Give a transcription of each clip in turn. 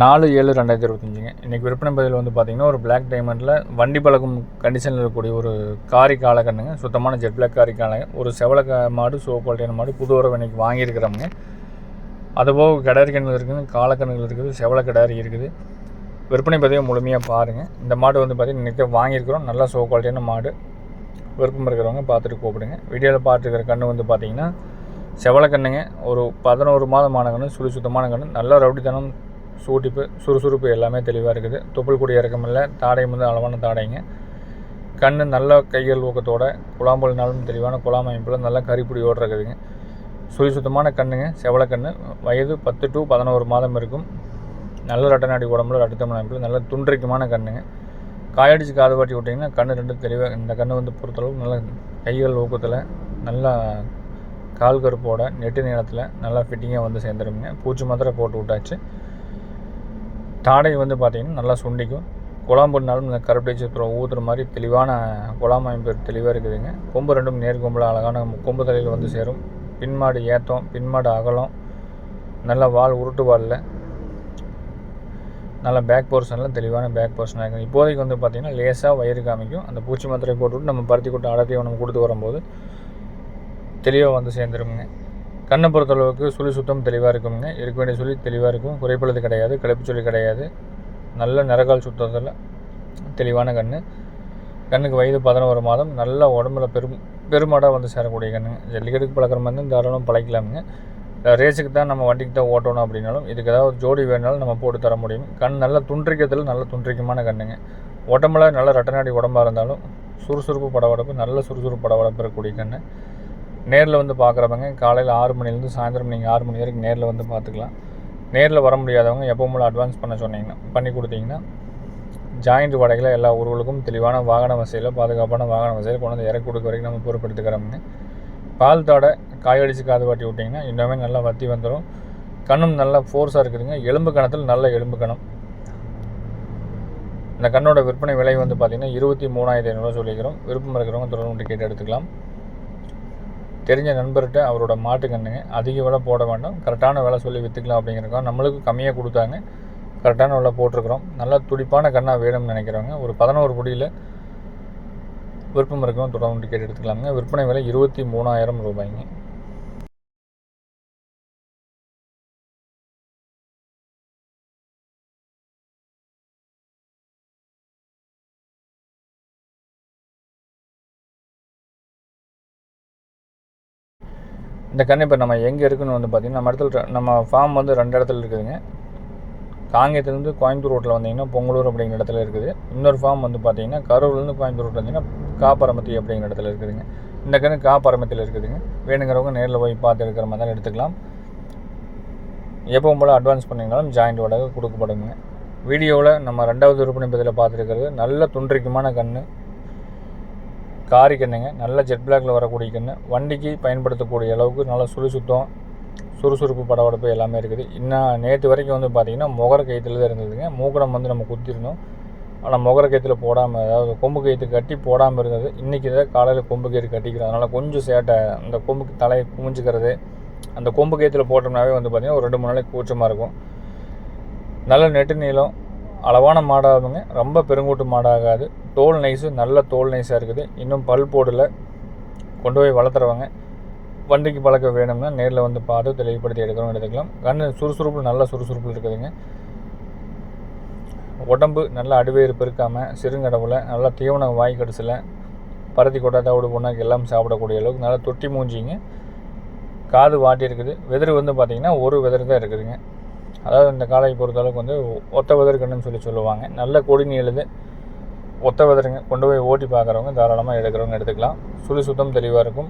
நாலு ஏழு ரெண்டாயிரத்தி இருபத்தஞ்சுங்க. இன்றைக்கி விற்பனை பதிவில் வந்து பார்த்திங்கன்னா ஒரு பிளாக் டைமண்டில் வண்டி பழகும் கண்டிஷனில் இருக்கக்கூடிய ஒரு காரி காலக்கண்ணுங்க சுத்தமான ஜெட் பிளாக் காரி காலை ஒரு செவல மாடு சோ குவாலிட்டியான மாடு புது உறவு இன்றைக்கி வாங்கியிருக்கிறவங்க. அதுபோக கிடாரி கண்ணுகள் இருக்குது காலக்கண்ணுகள் இருக்குது செவல கிடாரி இருக்குது. விற்பனை பதிவை முழுமையாக பாருங்கள் இந்த மாடு வந்து பார்த்திங்கன்னா இன்றைக்கி வாங்கியிருக்கிறோம். நல்லா சோ குவாலிட்டியான மாடு. விருப்பம் இருக்கிறவங்க பார்த்துட்டு கூப்பிடுங்க. வீடியோவில் பார்த்துருக்கிற கன்று வந்து பார்த்திங்கன்னா செவல கண்ணுங்க ஒரு பதினோரு மாதமான கன்று சுழி சுத்தமான கன்று. நல்ல ரவுடித்தனம் சூட்டிப்பு சுறுசுறுப்பு எல்லாமே தெளிவாக இருக்குது. தொப்புள் கூடிய இறக்கமில்ல தாடையும் வந்து அளவான தாடைங்க. கண் நல்ல கைகள் ஊக்கத்தோட குழாம்பல்னாலும் தெளிவான குழாம் அமைப்பில் நல்லா கறிப்புடியோடு இருக்குதுங்க. சுழி சுத்தமான கண்ணுங்க செவல வயது பத்து டு பதினோரு மாதம் இருக்கும். நல்ல ரட்டநாடி உடம்புல ரட்டத்தம் அமைப்பில் நல்ல துன்றிக்கமான கண்ணுங்க. காயடிச்சு காது பாட்டி விட்டிங்கன்னா கண் ரெண்டு தெளிவாக இந்த கண் வந்து பொறுத்தளவு நல்ல கைகள் ஊக்கத்தில் நல்லா கால் கருப்போட நெட்டு நீளத்தில் நல்லா ஃபிட்டிங்காக வந்து சேர்ந்துருங்க பூச்சி மாத்திரை போட்டு விட்டாச்சு. தாடை வந்து பார்த்திங்கன்னா நல்லா சுண்டிக்கும். குழாம் பண்ணாலும் இந்த கருப்படிச்சு ஊற்றுற மாதிரி தெளிவான குழாம் அமைப்பு தெளிவாக இருக்குதுங்க. கொம்பு ரெண்டும் நேர் கொம்பில் அழகான கொம்பு தலையில் வந்து சேரும். பின்மாடு ஏத்தம் பின்மாடு அகலம். நல்ல வால் உருட்டு வாலில். நல்ல பேக் போர்ஷனில் தெளிவான பேக் போர்ஷனாக இருக்குது இப்போதைக்கு வந்து பார்த்திங்கன்னா லேசாக வயிறு காமிக்கும். அந்த பூச்சி மாத்திரை போட்டுவிட்டு நம்ம பருத்தி கொட்டை அடத்தையும் நம்ம கொடுத்து வரும்போது தெளிவாக வந்து சேர்ந்துருக்குங்க கண்ணை பொறுத்தளவுக்கு சுழி சுத்தம் தெளிவாக இருக்குங்க. இருக்க வேண்டிய சுழி தெளிவாக இருக்கும். குறைப்பழுது கிடையாது. கிளப்பு சுழி கிடையாது. நல்ல நிறகால் சுத்தத்தில் தெளிவான கண் கண்ணுக்கு வயது பதினோரு மாதம். நல்ல உடம்புல பெரும் பெருமாடாக வந்து சேரக்கூடிய கண்ணுங்க. ஜல்லிக்கட்டுக்கு பழக்கிற மாதிரி இருந்தால் தாராளம் பழக்கலாமுங்க. ரேஸுக்கு தான் நம்ம வண்டிக்கு தான் ஓட்டணும் அப்படின்னாலும் இதுக்கு ஏதாவது ஒரு ஜோடி வேணாலும் நம்ம போட்டு தர முடியும். கண் நல்லா துன்றிக்கத்தில் நல்ல துன்றிக்கமான கண்ணுங்க. உடம்புல நல்ல ரட்டநாடி உடம்பாக இருந்தாலும் சுறுசுறுப்பு படவடப்பு நல்ல சுறுசுறுப்பு படவடப்பு இருக்கக்கூடிய கண்ணு. நேரில் வந்து பார்க்குறவங்க காலையில் ஆறு மணிலேருந்து சாயந்தரம் நீங்கள் ஆறு மணி வரைக்கும் நேரில் வந்து பார்த்துக்கலாம் நேரில் வர முடியாதவங்க எப்போ மூலம் அட்வான்ஸ் பண்ண சொன்னீங்கன்னா பண்ணி கொடுத்தீங்கன்னா ஜாயிண்ட் வடைகளை எல்லா ஊர்களுக்கும் தெளிவான வாகன வசதியில் பாதுகாப்பான வாகன வசதியில் கொண்டு வந்து இறக்கி கொடுக்க வரைக்கும் நம்ம பொறுப்பெடுத்துக்கிறோம்னு. பால் தாடை காயடிச்சு காது வாட்டி விட்டிங்கன்னா இன்னுமே நல்லா வத்தி வந்துடும் கண்ணும் நல்லா ஃபோர்ஸாக இருக்குதுங்க. எலும்பு கணத்தில் நல்ல எலும்பு கணம். இந்த கண்ணோட விற்பனை விலை வந்து பார்த்திங்கன்னா இருபத்தி மூணாயிரத்தி ஐநூறுரூவா சொல்லிக்கிறோம். விருப்பம் இருக்கிறவங்க தொடர்பு கேட்டு எடுத்துக்கலாம். தெரிஞ்ச நண்பர்கிட்ட அவரோட மாட்டு கண்ணுங்க அதிக விலை போட வேண்டாம். கரெக்டான விலை சொல்லி விற்றுக்கலாம் அப்படிங்கிறக்கோம் நம்மளுக்கு கம்மியாக கொடுத்தாங்க. கரெக்டான விலை போட்டிருக்கிறோம். நல்லா துடிப்பான கண்ணாக வேணும்னு நினைக்கிறவங்க ஒரு பதினோரு பொடியில் விருப்பம் இருக்கவும் தொடர்ந்து கேட்டு எடுத்துக்கலாமுங்க. விற்பனை விலை இருபத்தி மூணாயிரம் ரூபாய்ங்க. இந்த கன்று இப்போ நம்ம எங்கே இருக்குன்னு வந்து பார்த்திங்கன்னா நம்ம இடத்துல நம்ம ஃபார்ம் வந்து ரெண்டு இடத்துல இருக்குதுங்க. காங்கேயத்துலேருந்து கோயம்புத்தூர் ரோட்டில் வந்தீங்கன்னா பொங்கலூர் அப்படிங்கிற இடத்துல இருக்குது. இன்னொரு ஃபார்ம் வந்து பார்த்தீங்கன்னா கரூர்லேருந்து கோயம்புத்தூர் ரோட்டில் வந்தீங்கன்னா காப்பரமத்தி அப்படிங்கிற இடத்துல இருக்குதுங்க. இந்த கன்று காப்பரமத்தியில் இருக்குதுங்க. வேணுங்கிறவங்க நேரில் போய் பார்த்து எடுக்கிற மாதிரி தான் எடுத்துக்கலாம். எப்பவும் போல் அட்வான்ஸ் பண்ணிங்கனாலும் ஜாயிண்ட் வாடகை கொடுக்கப்படுங்க. வீடியோவில் நம்ம ரெண்டாவது விற்பனை பதில் பார்த்துருக்கிறது நல்ல துன்றிக்குமான கன்று காரி கண்ணுங்க நல்ல ஜெட் பிளாக்ல வரக்கூடிய கண்ணு. வண்டிக்கு பயன்படுத்தக்கூடிய அளவுக்கு நல்ல சுறுசுத்தம் சுறுசுறுப்பு படபடப்பு எல்லாமே இருக்குது. இன்னும் நேற்று வரைக்கும் வந்து பார்த்திங்கன்னா முகர கயிற்றுல தான் இருந்ததுங்க. மூக்கடம் வந்து நம்ம குத்திருந்தோம். ஆனால் முகர கயிற்றுல போடாமல் அதாவது கொம்பு கயிற்று கட்டி போடாமல் இருந்தது. இன்றைக்கி தான் காலையில் கொம்பு கயிறு கட்டிக்கிறோம். அதனால் கொஞ்சம் சேட்டை. அந்த கொம்புக்கு தலையை குமிஞ்சிக்கிறது அந்த கொம்பு கயிற்றுல போட்டோம்னாவே வந்து பார்த்திங்கன்னா ஒரு ரெண்டு மூணு நாளைக்கு கூச்சமாக இருக்கும். நல்ல நெட்டு நீளம் அளவான மாடாகுங்க. ரொம்ப பெருங்கூட்டு மாடாகாது. தோல் நைஸும் நல்ல தோல் நைஸாக இருக்குது. இன்னும் பல் போடல. கொண்டு போய் வளர்த்துறவங்க. வண்டிக்கு பழக்க வேணும்னா நேரில் வந்து பார்த்து தெளிவுபடுத்தி எடுக்கிறோம் எடுத்துக்கலாம். கண் சுறுசுறுப்பு நல்ல சுறுசுறுப்பு இருக்குதுங்க. உடம்பு நல்ல அடிவேறு பெருக்காமல் சிறுங்கடவுல நல்லா தீவன வாய் கடிசில் பருத்தி கொட்டை தவிடு பொண்ணாக்கு எல்லாம் சாப்பிடக்கூடிய அளவுக்கு நல்லா தொட்டி மூஞ்சிங்க. காது வாட்டி இருக்குது. வெதர் வந்து பார்த்திங்கன்னா ஒரு வெதர் தான் இருக்குதுங்க. அதாவது இந்த காலையை பொறுத்தளவுக்கு வந்து ஒத்த வெதர் கண்ணுன்னு சொல்லி சொல்லுவாங்க. நல்ல கொடி நீளுது. ஒத்த வெதருங்க கொண்டு போய் ஓட்டி பார்க்குறவங்க தாராளமாக எடுக்கிறவங்க எடுத்துக்கலாம். சுழி சுத்தம் தெளிவாக இருக்கும்.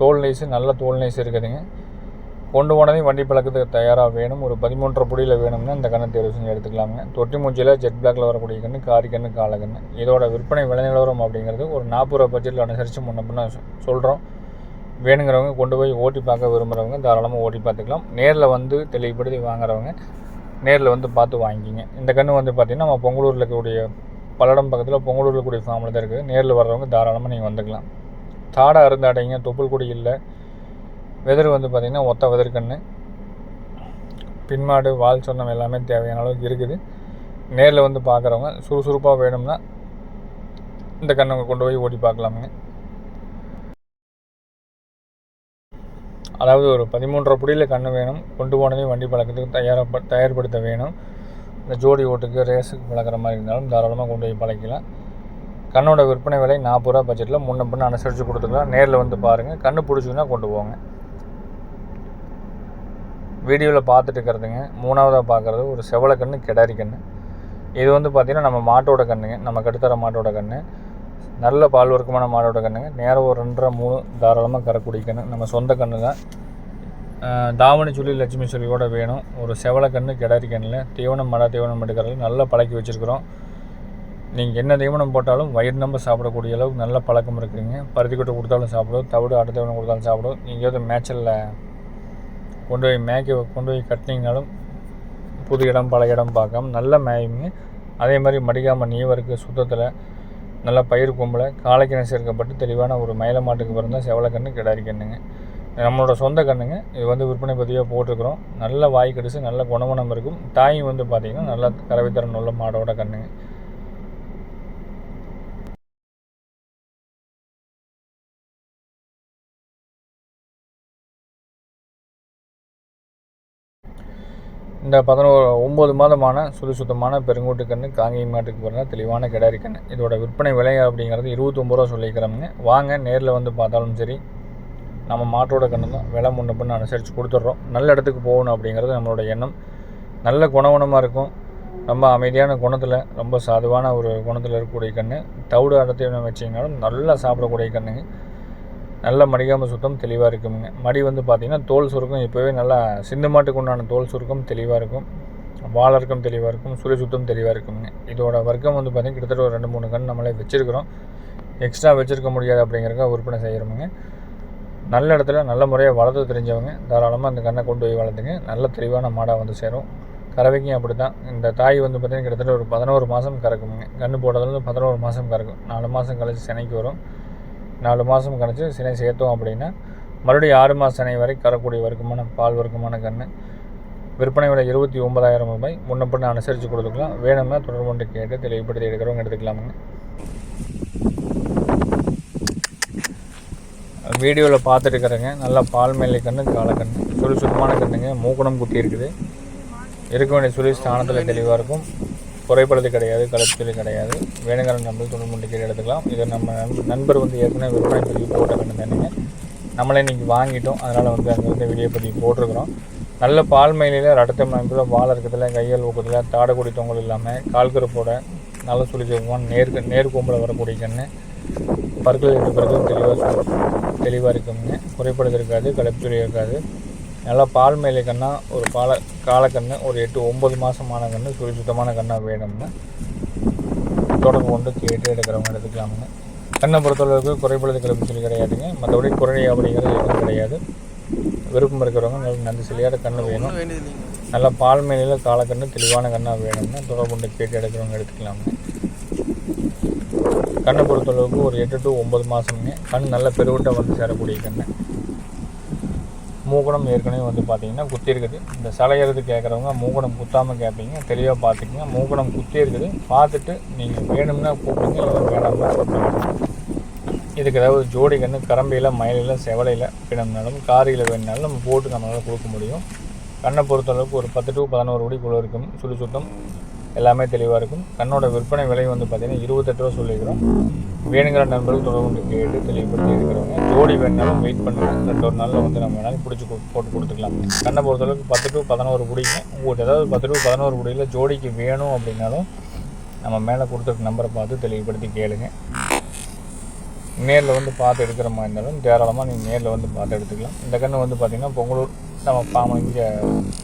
தோல் நைஸு நல்ல தோல் நைஸ் இருக்குதுங்க. கொண்டு போனதையும் வண்டி பழக்கத்துக்கு தயாராக வேணும். ஒரு பதிமூன்றரை புடியில் வேணும்னா இந்த கண்ணை தேர்வு செஞ்சு எடுத்துக்கலாமுங்க. தொட்டி மூஞ்சியில் ஜெட் பிளாக்ல வரக்கூடிய கண்ணு காரி கண்ணு கால கண்ணு. இதோட விற்பனை விளைநிலவரம் அப்படிங்கிறது ஒரு நாற்பது ரூபா பட்ஜெட்டில் அனுசரித்து முன்ன பின்ன சொல்கிறோம் வேணுங்கிறவங்க கொண்டு போய் ஓட்டி பார்க்க விரும்புகிறவங்க தாராளமாக ஓட்டி பார்த்துக்கலாம். நேரில் வந்து தெளிவுபடுத்தி வாங்குறவங்க நேரில் வந்து பார்த்து வாங்கிக்கிங்க இந்த கன்று வந்து பார்த்திங்கன்னா நம்ம பொங்கலூரில் இருக்கக்கூடிய பல்லடம் பக்கத்தில் பொங்கலூரில் கூடிய ஃபார்மில் தான் இருக்குது. நேரில் வர்றவங்க தாராளமாக நீங்கள் வந்துக்கலாம். தாடை அருந்தாடைங்க தொப்புள் கொடி இல்லை. வெதர் வந்து பார்த்திங்கன்னா ஒத்த வெதர் கன்று பின்மாடு வால் சொன்னம் எல்லாமே தேவையான அளவுக்கு இருக்குது. நேரில் வந்து பார்க்குறவங்க சுறுசுறுப்பாக வேணும்னா இந்த கண்ணை கொண்டு போய் ஓட்டி பார்க்கலாமுங்க. அதாவது ஒரு பதிமூன்றரை புடியில் கண்ணு வேணும். கொண்டு போனதையும் வண்டி பழக்கத்துக்கு தயாராக தயார்படுத்த வேணும். இந்த ஜோடி ஓட்டுக்கு ரேஸுக்கு பழக்கிற மாதிரி இருந்தாலும் தாராளமாக கொண்டு போய் பழக்கலாம் கண்ணோட விற்பனை விலை நாற்பது ரூபா பட்ஜெட்டில் முன்ன பின்ன அனுசரித்து கொடுத்துக்கலாம். நேரில் வந்து பாருங்கள் கண்ணு பிடிச்சிங்கன்னா கொண்டு போங்க. வீடியோவில் பார்த்துட்டு இருக்கிறதுங்க. மூணாவதாக பார்க்குறது ஒரு செவலை கன்று கிடாரி கன்று இது வந்து பார்த்திங்கன்னா நம்ம மாட்டோட கண்ணுங்க. நம்ம கட்டுத்தர மாட்டோட கன்று நல்ல பால் வர்க்கமான மாடோட கண்ணுங்க. நேரம் ஒரு ரெண்டரை மூணு தாராளமாக கறக்கூடிய கன்று நம்ம சொந்த கன்று தான் தாவணி சொல்லி லட்சுமி சொல்லியோட வேணும். ஒரு செவலை கன்று கிடாரி கண்ணில் தீவனம் மழை தீவனம் எடுக்கிறது நல்லா பழக்கி வச்சுருக்குறோம். நீங்கள் என்ன தீவனம் போட்டாலும் வயிறு நம்ப சாப்பிடக்கூடிய அளவுக்கு நல்ல பழக்கம் இருக்குதுங்க பருத்தி கொட்டை கொடுத்தாலும் சாப்பிடும் தவிடு ஆட்டு தீவனம் கொடுத்தாலும் சாப்பிடும். எங்கேயாவது மேய்ச்சலில் கொண்டு போய் மேய்க்க கொண்டு போய் கட்டினீங்கனாலும் புது இடம் பல இடம் பார்க்காம நல்ல மேயுங்க. அதே மாதிரி மடிக்காமல் நீவருக்கு சுத்தத்தில் நல்ல பயிர் கொம்பில் காலைக்கிணை சேர்க்கப்பட்டு தெளிவான ஒரு மயில மாட்டுக்கு பிறந்தால் செவலை கன்று கிடாரி கண்ணுங்க. நம்மளோட சொந்த கண்ணுங்க. இது வந்து விற்பனை பதிவாக போட்டிருக்கிறோம். நல்ல வாய் கடிச்சு நல்ல குணமணம் இருக்கும். தாயும் வந்து பார்த்திங்கன்னா நல்லா கறவைத்திறன் உள்ள மாடோட கண்ணுங்க. இந்த பதினோரு ஒம்பது மாதமான சுடு சுத்தமான பெருங்கூட்டு கன்று காங்கி மாட்டுக்கு பிறந்த தெளிவான கிடாரி கன்று இதோட விற்பனை விலை அப்படிங்கிறது இருபத்தொம்பது ரூபா சொல்லிக்கிறோமுங்க வாங்க நேரில் வந்து பார்த்தாலும் சரி. நம்ம மாட்டோட கண்ணு தான். விலை முன்ன பின்ன அனுசரித்து கொடுத்துட்றோம். நல்ல இடத்துக்கு போகணும் அப்படிங்கிறது நம்மளோட எண்ணம். நல்ல குணவனமாக இருக்கும். ரொம்ப அமைதியான குணத்தில் ரொம்ப சாதுவான ஒரு குணத்தில் இருக்கக்கூடிய கன்று தவிடு அடர்த்தி வச்சிங்கனாலும் நல்லா சாப்பிடக்கூடிய கண்ணுங்க நல்ல மடிக்காமல் சுத்தம் தெளிவாக இருக்குங்க. மடி வந்து பார்த்திங்கன்னா தோல் சுருக்கம் இப்போவே நல்லா சிந்து மாட்டுக்கு உண்டான தோல் சுருக்கம் தெளிவாக இருக்கும். வாழர்க்கம் தெளிவாக இருக்கும். சுழி சுத்தம் தெளிவாக இருக்குங்க. இதோட வர்க்கம் வந்து பார்த்திங்கன்னா கிட்டத்தட்ட ஒரு ரெண்டு மூணு கண் நம்மளே வச்சுருக்கிறோம். எக்ஸ்ட்ரா வச்சுருக்க முடியாது அப்படிங்கிறக்க விற்பனை செய்கிறோமுங்க நல்ல இடத்துல நல்ல முறையாக வளர்த்து தெரிஞ்சவங்க. தாராளமாக அந்த கண்ணை கொண்டு போய் வளர்த்துங்க. நல்ல தெளிவான மாடாக வந்து சேரும். கறவைக்கும் அப்படி தான் இந்த தாய் வந்து பார்த்திங்கன்னா கிட்டத்தட்ட ஒரு பதினோரு மாதம் கறக்குங்க. கன்று போட்டதுலேருந்து பதினோரு மாதம் கறக்கும். நாலு மாதம் கழிச்சு சினைக்கு வரும். நாலு மாதம் கழிச்சு சினை சேர்த்தோம் அப்படின்னா மறுபடியும் ஆறு மாத சினை வரை கறக்கூடிய வர்க்கமான பால் வர்க்கமான கன்று விற்பனை விலை இருபத்தி ஒன்பதாயிரம் ரூபாய். முன்ன பின்ன அனுசரித்து கொடுத்துக்கலாம். வேணும்னா தொடர்பு கொண்டு கேட்டு தெளிவுபடுத்தி எடுக்கிறவங்க எடுத்துக்கலாமுங்க. வீடியோவில் பார்த்துட்டு இருக்கிறேங்க. நல்லா பால் மேலை கால காலக்கண்ணு சுழி சுத்தமான கண்ணுங்க. மூக்குணம் குட்டி இருக்குது. இருக்க வேண்டிய சுழி ஸ்தானத்தில் தெளிவாக இருக்கும். குறைப்படுறது கிடையாது கலப்பது கிடையாது. வேணுங்கிற நம்ம தொண்ணூறு மூணு கீழே எடுத்துக்கலாம். இதை நம்ம நண்பர் வந்து ஏற்கனவே விற்பனை பதிவு போட்ட கண்ணு தானுங்க. நம்மளே இன்றைக்கி வாங்கிட்டோம். அதனால் வந்து அங்கே வந்து வீடியோ பதிவு போட்டிருக்கிறோம். நல்ல பால் மயிலையில் ரத்தம் அமைப்பில் வால் இருக்கிறதுல கையல் ஊக்கத்தில் தாடக்குடி தொங்கல் இல்லாமல் கால்கருப்போட நல்ல சுழிச்சமான நேருக்கு நேர்கொம்பில் வரக்கூடிய கண்ணு. பற்கள் எடுத்த பிறகு தெளிவாக தெளிவாக இருக்குங்க. குறைப்படுது இருக்காது கலப்புச்சுழி இருக்காது. நல்லா பால் மேலே கண்ணா ஒரு பால காலக்கண்ணு ஒரு எட்டு ஒம்பது மாதமான கண்ணு சுழி சுத்தமான கண்ணாக வேணும்னா தொடர்பு கொண்டு கேட்டு எடுக்கிறவங்க எடுத்துக்கலாமுங்க. கண்ணை பொறுத்தளவுக்கு குறைப்படுது கலப்புச்சுழி கிடையாதுங்க. மற்றபடி குறை அப்படிங்கிறது எதுவும் கிடையாது. விருப்பம் இருக்கிறவங்க நல்ல நன்றி சிலையாட கண்ணு வேணும். நல்லா பால் மேலையில் காலக்கண்ணு தெளிவான கண்ணாக வேணும்னா தொடர்பு கொண்டு கேட்டு எடுக்கிறவங்க எடுத்துக்கலாமுங்க. கண்ணை பொறுத்தளவுக்கு ஒரு எட்டு டு ஒம்பது மாதமுங்க கண் நல்ல பெருவிட்டம் வந்து சேரக்கூடிய கண்ணு. மூக்கணம் ஏற்கனவே வந்து பார்த்தீங்கன்னா குத்தி இருக்குது. இந்த சலையிறது கேட்குறவங்க மூக்கணம் குத்தாமல் கேட்பீங்க தெளிவாக பார்த்துக்குங்க மூக்கணம் குத்தி இருக்குது. பார்த்துட்டு நீங்கள் வேணும்னா கூப்பிடுங்க இல்லை வேணாம்னா கூப்பிடுங்க. இதுக்கு ஏதாவது ஜோடி கன்று கரம்பையில் மயிலில் செவலையில் பிணம்னாலும் காரியில் வேணுனாலும் நம்ம போட்டு நம்மளால் கொடுக்க முடியும். கண்ணை பொறுத்தளவுக்கு ஒரு பத்து டு பதினோரு குடிக்குள்ளே இருக்கும். சுழி சுத்தம். எல்லாமே தெளிவாக இருக்கும். கண்ணோட விற்பனை விலை வந்து பார்த்திங்கன்னா இருபத்தெட்டு ரூபா சொல்லிக்கிறோம் வேணுங்கிற நண்பர்கள் தொடர்பு கொண்டு கேட்டு தெளிவுபடுத்தி இருக்கிறவங்க ஜோடி வேணுனாலும் வெயிட் பண்ணுவோம் ரெண்டு ஒரு நாளில் வந்து நம்ம வேணாலும் பிடிச்சி போட்டு கொடுத்துக்கலாம். கண்ணை பொறுத்தளவுக்கு பத்து டு பதினோரு குடிங்க. உங்களுக்கு ஏதாவது பத்து டு பதினோரு குடியில் ஜோடிக்கு வேணும் அப்படின்னாலும் நம்ம மேலே கொடுத்துருக்க நம்பரை பார்த்து தெளிவுபடுத்தி கேளுங்க. நேரில் வந்து பார்த்து எடுக்கிற மாதிரி இருந்தாலும் தாராளமாக நீங்கள் நேரில் வந்து பார்த்து எடுத்துக்கலாம். இந்த கன்று வந்து பார்த்திங்கன்னா பொங்கலூர் நம்ம ஃபார்ம் இங்கே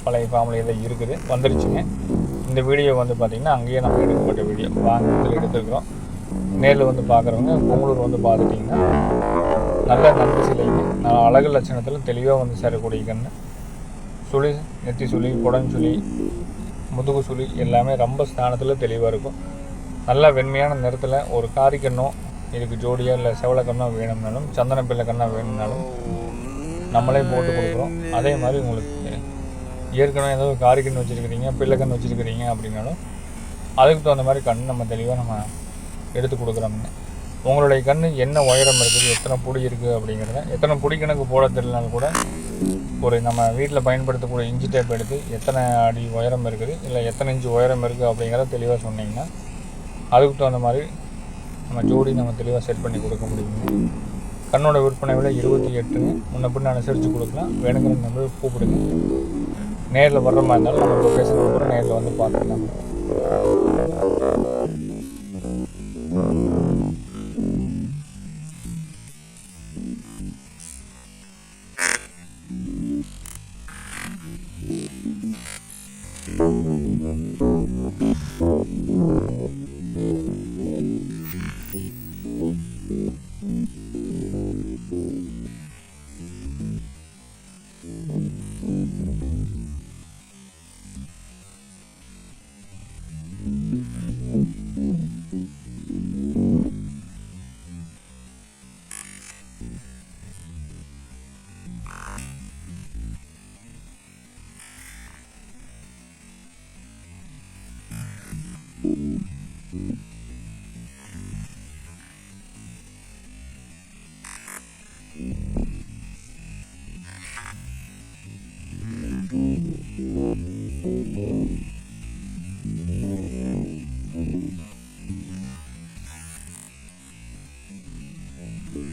பழைய ஃபார்மில் இருக்குது. வந்துருச்சுங்க. இந்த வீடியோ வந்து பார்த்திங்கன்னா அங்கேயே நம்ம எடுக்கப்பட்ட வீடியோ. வாங்கத்தில் எடுத்துருக்குறோம். நேரில் வந்து பார்க்குறவங்க பொங்கலூர் வந்து பார்த்துட்டிங்கன்னா நல்ல நன்றி சிலைங்க. நல்ல அழகு லட்சணத்தில் தெளிவாக வந்து சேரக்கூடிய கன்று சுழி நெத்தி சுழி குடஞ்சுழி முதுகு சுழி எல்லாமே ரொம்ப ஸ்தானத்தில் தெளிவாக இருக்கும். நல்ல வெண்மையான நிறத்தில் ஒரு காரி கண்ணோ இதுக்கு ஜோடியாக இல்லை செவலை கண்ணோ வேணும்னாலும் சந்தன பிள்ளை கண்ணா வேணும்னாலும் நம்மளே போட்டு கொடுக்குறோம். அதே மாதிரி உங்களுக்கு ஏற்கனவே ஏதோ காரிக்கண் வச்சுருக்கிறீங்க பிள்ளைக்கண் வச்சுருக்கிறீங்க அப்படின்னாலும் அதுக்கு தகுந்த மாதிரி கண் நம்ம தெளிவாக நம்ம எடுத்து கொடுக்குறோம்ங்க உங்களுடைய கண் என்ன உயரம் இருக்குது எத்தனை புடி இருக்குது அப்படிங்கிறத எத்தனை புடி கணக்கு போட தெரியலனாலும் கூட ஒரு நம்ம வீட்டில் பயன்படுத்தக்கூடிய இஞ்சி டேப் எடுத்து எத்தனை அடி உயரம் இருக்குது இல்லை எத்தனை இன்ச்சு உயரம் இருக்குது அப்படிங்கிறத தெளிவாக சொன்னீங்கன்னா அதுக்கு தகுந்த மாதிரி நம்ம ஜோடி நம்ம தெளிவாக செட் பண்ணி கொடுக்க முடியுங்க கண்ணோட விற்பனை விலை இருபத்தி எட்டுன்னு முன்ன பின்ன அனுசரித்து கொடுக்கலாம். வேணுங்கிற நம்பர் கூப்பிடுங்க. நேரில் வர்ற மாதிரி இருந்தாலும் நம்ம லொக்கேஷன் கூட நேரில் வந்து பார்த்துக்கலாம்.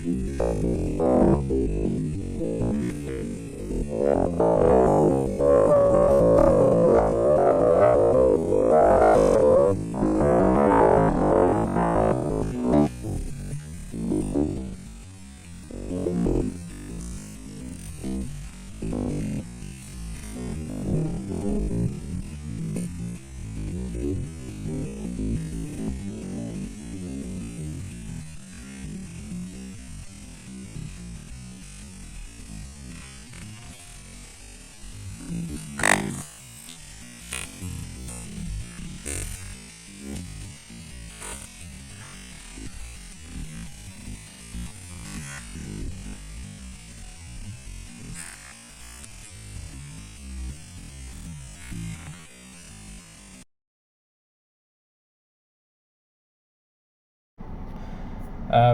Thank you.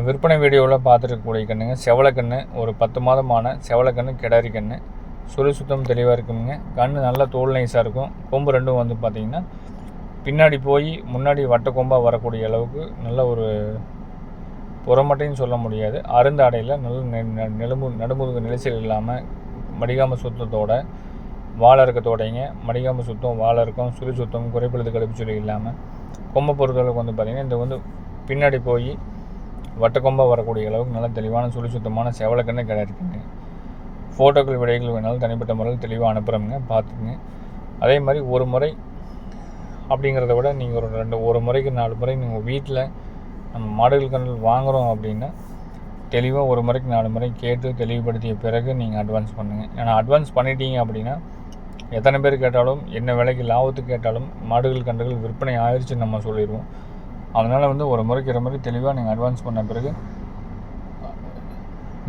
விற்பனை வீடியோவில் பார்த்துருக்கக்கூடிய கண்ணுங்க செவலக்கண்ணு ஒரு பத்து மாதமான செவலக்கண்ணு கிடாரி கண்ணு சுழி சுத்தம் தெளிவாக இருக்குங்க கண்ணு நல்ல தோல் நைஸாக இருக்கும். கொம்பு ரெண்டும் வந்து பார்த்திங்கன்னா பின்னாடி போய் முன்னாடி வட்ட கொம்பாக வரக்கூடிய அளவுக்கு நல்ல ஒரு புறமட்டையும் சொல்ல முடியாது. அருந்த அடையில் நல்ல நெலும்பு நடுமுதுகு நெரிசல் இல்லாமல் மடிகாம சுத்தத்தோட வாழை இருக்கத்தோடைங்க மடிகாம சுத்தம் வாழை இருக்கும் சுழி சுத்தம் குறைப்பழுது கழிப்பு சொல்லி இல்லாமல் கொம்பை பொறுத்தளவுக்கு வந்து பார்த்திங்கன்னா இந்த வந்து பின்னாடி போய் வட்டக்கொம்பாக வரக்கூடிய அளவுக்கு நல்ல தெளிவான சுழி சுத்தமான செவலக்கண்ணே கிடையாதுங்க. ஃபோட்டோக்கள் விடைகள் வேணாலும் தனிப்பட்ட முறையில் தெளிவாக அனுப்புகிறோங்க பார்த்துக்குங்க. அதே மாதிரி ஒரு முறை அப்படிங்கிறத விட நீங்கள் ஒரு ரெண்டு ஒரு முறைக்கு நாலு முறை நீங்கள் வீட்டில் நம்ம மாடுகள் கண்கள் வாங்குகிறோம் அப்படின்னா தெளிவாக ஒரு முறைக்கு நாலு முறை கேட்டு தெளிவுபடுத்திய பிறகு நீங்கள் அட்வான்ஸ் பண்ணுங்கள் ஏன்னா அட்வான்ஸ் பண்ணிட்டீங்க அப்படின்னா எத்தனை பேர் கேட்டாலும் என்ன விலைக்கு லாபத்துக்கு கேட்டாலும் மாடுகள் கன்றுகள் விற்பனை ஆயிடுச்சுன்னு நம்ம சொல்லிடுவோம். அதனால் வந்து ஒரு முறைக்கு ஒரு முறை தெளிவாக நீங்கள் அட்வான்ஸ் பண்ண பிறகு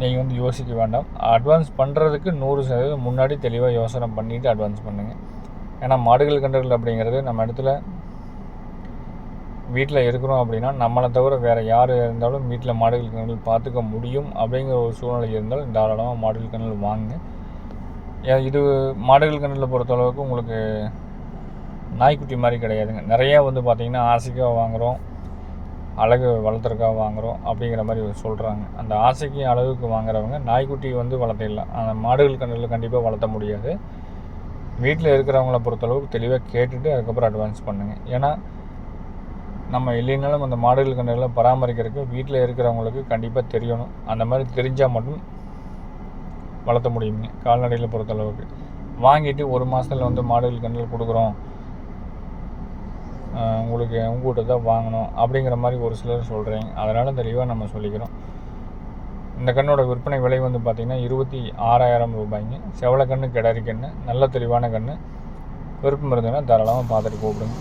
நீங்கள் வந்து யோசிக்க வேண்டாம். அட்வான்ஸ் பண்ணுறதுக்கு நூறு சதவீதம் முன்னாடி தெளிவாக யோசனை பண்ணிவிட்டு அட்வான்ஸ் பண்ணுங்கள் ஏன்னா மாடுகள் கன்றுகள் அப்படிங்கிறது நம்ம இடத்துல வீட்டில் இருக்கிறோம் அப்படின்னா நம்மளை தவிர வேறு யார் இருந்தாலும் வீட்டில் மாடுகள் கன்றுகள் பார்த்துக்க முடியும் அப்படிங்கிற ஒரு சூழ்நிலை இருந்தால் தாராளமாக மாடுகள் கன்றுகள் வாங்குங்க. ஏன் இது மாடுகள் கன்றுகளை பொறுத்தளவுக்கு உங்களுக்கு நாய்க்குட்டி மாதிரி கிடையாதுங்க. நிறையா வந்து பார்த்திங்கன்னா ஆசைக்காக வாங்குகிறோம் அழகு வளர்த்துறக்காக வாங்குகிறோம் அப்படிங்கிற மாதிரி சொல்கிறாங்க அந்த ஆசைக்கு அழகுக்கு வாங்குறவங்க நாய்க்குட்டி வந்து வளர்த்திடலாம். அந்த மாடுகள் கண்ணில் கண்டிப்பாக வளர்த்த முடியாது. வீட்டில் இருக்கிறவங்கள பொறுத்தளவுக்கு தெளிவாக கேட்டுட்டு அதுக்கப்புறம் அட்வான்ஸ் பண்ணுங்கள் ஏன்னா நம்ம இல்லைனாலும் அந்த மாடுகள் கன்றுகளை பராமரிக்கிறதுக்கு வீட்டில் இருக்கிறவங்களுக்கு கண்டிப்பாக தெரியணும். அந்த மாதிரி தெரிஞ்சால் மட்டும் வளர்த்த முடியுங்க கால்நடையில் பொறுத்தளவுக்கு. வாங்கிட்டு ஒரு மாதத்தில் வந்து மாடுகள் கன்றுகள் கொடுக்குறோம். உங்களுக்கு உங்கள்கிட்ட தான் வாங்கணும் அப்படிங்கிற மாதிரி ஒரு சிலர் சொல்கிறீங்க அதனால் தெளிவாக நம்ம சொல்லிக்கிறோம். இந்த கண்ணோட விற்பனை விலை வந்து பார்த்திங்கன்னா இருபத்தி ஆறாயிரம் ரூபாய்ங்க. செவலை கன்று கிடாரி கன்று நல்ல தெளிவான கன்று விருப்பம் இருந்ததுன்னா தாராளமாக பார்த்துட்டு கூப்பிடுங்க.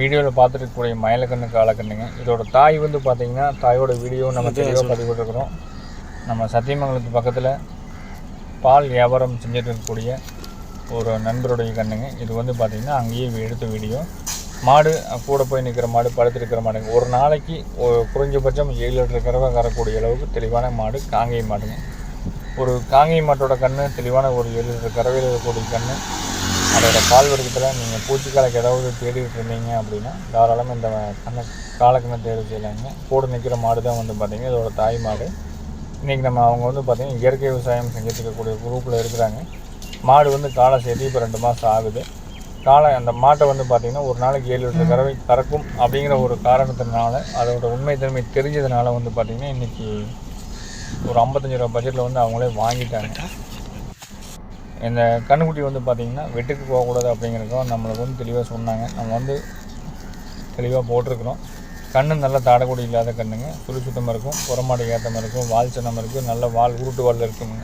வீடியோவில் பார்த்துருக்கக்கூடிய மயிலக்கண்ணு காலக்கண்ணுங்க. இதோட தாய் வந்து பார்த்தீங்கன்னா தாயோட வீடியோ நம்ம தெளிவாக பதிவிட்டுருக்குறோம். நம்ம சத்தியமங்கலத்து பக்கத்தில் பால் வியாபாரம் செஞ்சுட்டு இருக்கக்கூடிய ஒரு நண்பருடைய கண்ணுங்க. இது வந்து பார்த்திங்கன்னா அங்கேயே எடுத்த வீடியோ. மாடு கூட போய் நிற்கிற மாடு படுத்திருக்கிற மாடுங்க. ஒரு நாளைக்கு ஒரு குறைஞ்சபட்சம் ஏழு லிட்டர் கறவை கறக்கூடிய அளவுக்கு தெளிவான மாடு காங்கேய மாடுங்க. ஒரு காங்கேய மாட்டோட கண் தெளிவான ஒரு ஏழு லிட்டர் கறவையில் இருக்கக்கூடிய கண் அதோட பால் வர்க்கத்தில் நீங்கள் பூச்சிக்காலக்கு ஏதாவது தேடிட்டு இருந்தீங்க அப்படின்னா தாராளமாக இந்த கண்ணை காலக்கண்ணை தேர்வு செய்யலாங்க. கூட நிற்கிற மாடு தான் வந்து பார்த்திங்கன்னா இதோட தாய் மாடு. இன்றைக்கி நம்ம அவங்க வந்து பார்த்திங்கன்னா இயற்கை விவசாயம் செஞ்சுருக்கக்கூடிய குரூப்பில் இருக்கிறாங்க. மாடு வந்து காலை சேர்த்து இப்போ ரெண்டு மாதம் ஆகுது. காலை அந்த மாட்டை வந்து பார்த்திங்கன்னா ஒரு நாளைக்கு ஏழு லிட்டர் கறவை கறக்கும் அப்படிங்கிற ஒரு காரணத்தினால அதோட உண்மைத்தன்மை தெரிஞ்சதுனால வந்து பார்த்திங்கன்னா இன்றைக்கி ஒரு ஐம்பத்தஞ்சு ரூபா பட்ஜெட்டில் வந்து அவங்களே வாங்கிட்டாங்க. இந்த கண்ணுக்குட்டி வந்து பார்த்திங்கன்னா வெட்டுக்கு போகக்கூடாது அப்படிங்கிறதுக்கும் நம்மளுக்கு வந்து தெளிவாக சொன்னாங்க. நம்ம வந்து தெளிவாக போட்டிருக்கிறோம். கண்ணு நல்லா தாடக்கூடி இல்லாத கண்ணுங்க. சுழி சுத்தமாக இருக்கும். ஏற்ற ஏற்றமாக இருக்கும். வால் சின்னமாக இருக்கும் நல்ல வால் உருட்டு வால் இருக்குங்க.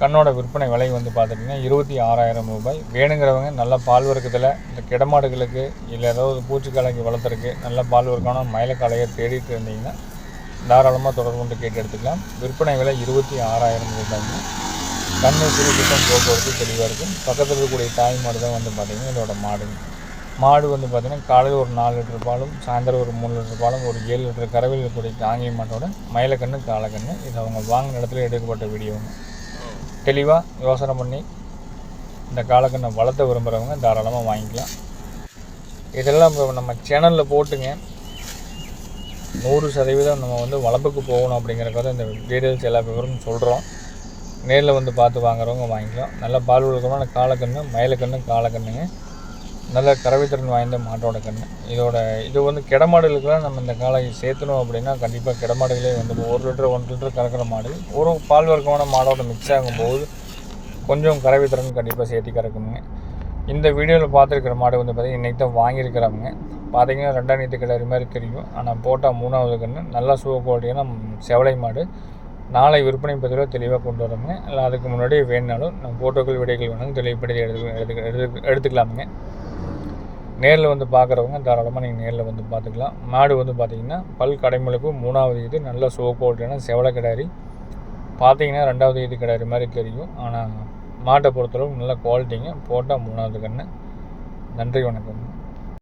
கண்ணோட விற்பனை விலை வந்து பார்த்துட்டிங்கன்னா இருபத்தி ஆறாயிரம் ரூபாய். வேணுங்கிறவங்க நல்ல பால் வர்க்கத்தில் இந்த கிடமாடுகளுக்கு இல்லை ஏதாவது பூச்சிக்காலைக்கு வளர்த்துறக்கு நல்ல பால் வர்க்கான மயிலக்காலையை தேடிட்டு இருந்தீங்கன்னா தாராளமாக தொடர்பு கொண்டு கேட்டு எடுத்துக்கலாம். விற்பனை விலை இருபத்தி ஆறாயிரம் ரூபாய்ங்க கண்ணு சுருக்கம் போக்குவரத்து தெளிவாக இருக்கும். பக்கத்தில் இருக்கக்கூடிய தாய் மாடு தான் வந்து பார்த்திங்கன்னா இதோட மாடுங்க. மாடு வந்து பார்த்திங்கன்னா காலையில் ஒரு நாலு லிட்டர் பாலும் சாயந்தரம் ஒரு மூணு லிட்டர் பாலும் ஒரு ஏழு லிட்டர் கறவையில் இருக்கக்கூடிய காங்கேய மாட்டோட மயிலக்கண்ணு காலக்கண்ணு இது அவங்க வாங்கின இடத்துல எடுக்கப்பட்ட வீடியோங்க தெளிவாக யோசனை பண்ணி இந்த காலக்கண்ணை வளர்த்த விரும்புகிறவங்க தாராளமாக வாங்கிக்கலாம். இதெல்லாம் இப்போ நம்ம சேனலில் போட்டுங்க. நூறு சதவீதம் நம்ம வந்து வளர்ப்புக்கு போகணும் அப்படிங்கிறக்காக இந்த டீட்டெயில்ஸ் எல்லா விவரமும் சொல்கிறோம் நேரில் வந்து பார்த்து வாங்குறவங்க வாங்கிக்கலாம். நல்ல பால் ஒழுக்கமான காலக்கண்ணு மயிலக்கண்ணு காலக்கண்ணுங்க நல்ல கறவைத்திறன் வாய்ந்த மாட்டோட கண்ணு. இதோட இது வந்து கிடமாடுகளுக்கெல்லாம் நம்ம இந்த காலை சேர்த்தணும் அப்படின்னா கண்டிப்பாக கிடமாடுகளே வந்து ஒரு லிட்டர் ஒன் லிட்டர் கறக்கிற மாடு. ஒரு பால் வர்க்கமான மாடோட மிக்ஸ் ஆகும்போது கொஞ்சம் கறவைத்திறன் கண்டிப்பாக சேர்த்து கறக்குங்க. இந்த வீடியோவில் பார்த்துருக்கிற மாடு வந்து பார்த்திங்கன்னா இன்றைக்கி தான் வாங்கியிருக்கிறாங்க. பார்த்தீங்கன்னா ரெண்டாம் நீத்து கிடாரி மாதிரி தெரியும். ஆனால் போட்டால் மூணாவது கன்று நல்லா சுவ குவாலிட்டியான செவலை மாடு. நாளை விற்பனை பதிலாக தெளிவாக கொண்டு வரோங்க. இல்லை அதுக்கு முன்னாடியே வேணுனாலும் நம்ம ஃபோட்டோக்கள் விடைகள் வேணாலும் தெளிவுபடுத்தி எடுத்து எடுத்து எடுத்து எடுத்துக்கலாமுங்க. நேரில் வந்து பார்க்குறவங்க தாராளமாக நீங்கள் நேரில் வந்து பார்த்துக்கலாம் மாடு வந்து பார்த்திங்கன்னா பல் கடைமுளைப்பு மூணாவது இது நல்ல சோப்பு குவாலிட்டியான செவலை கிடாரி. பார்த்தீங்கன்னா ரெண்டாவது இது கிடாரி மாதிரி தெரியும். ஆனால் மாட்டை பொறுத்தளவு நல்ல குவாலிட்டிங்க போட்டால் மூணாவது கன்று நன்றி வணக்கம்.